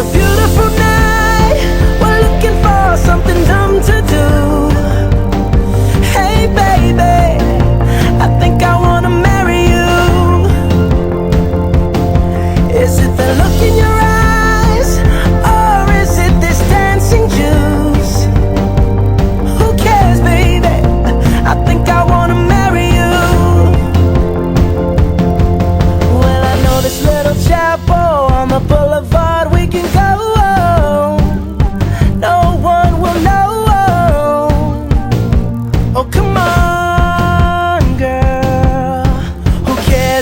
beautiful night. We're looking for something dumb to do. Hey, baby, I think I wanna marry you. Is it the look in your eyes,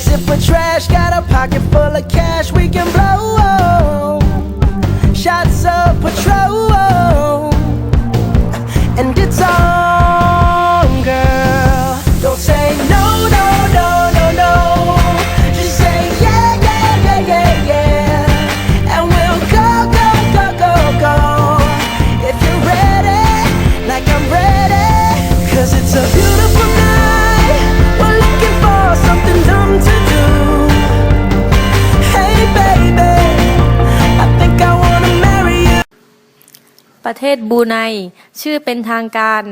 If we're trash? Got a pocket full of cash we can blow. Shots of patrol. And it's on, ประเทศบูไน ชื่อเป็นทางการ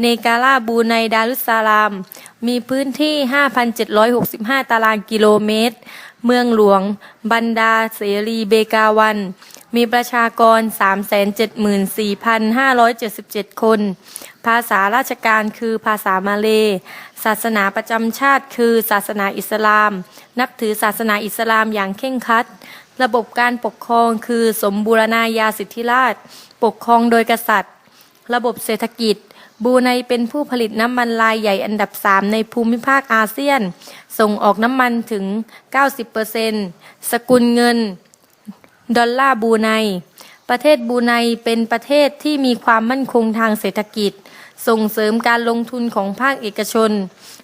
เนกาลาบูไนดารุสซาลาม มีพื้นที่ 5,765 ตารางกิโลเมตร เมืองหลวง บันดาเสรีเบกาวัน มีประชากร 374,577 คน ภาษาราชการคือภาษามาเล ศาสนาประจำชาติคือศาสนาอิสลาม นับถือศาสนาอิสลามอย่างเคร่งครัด ระบบการปกครองคือสมบูรณาญาสิทธิราช ปกครองโดยกษัตริย์ ระบบเศรษฐกิจ บูไนเป็นผู้ผลิตน้ำมันรายใหญ่อันดับ 3 ในภูมิภาคอาเซียน ส่งออกน้ำมันถึง 90%สกุลเงิน ดอลลาร์บูไน ประเทศบูไนเป็นประเทศที่มีความมั่นคงทางเศรษฐกิจ ส่งเสริมการลงทุนของภาคเอกชน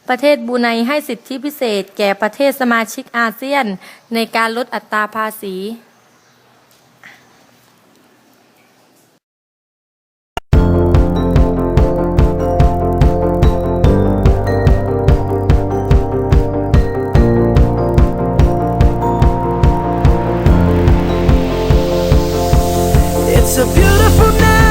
ประเทศบูไนให้สิทธิพิเศษ แก่ประเทศสมาชิกอาเซียน ในการลดอัตราภาษี It's a beautiful night.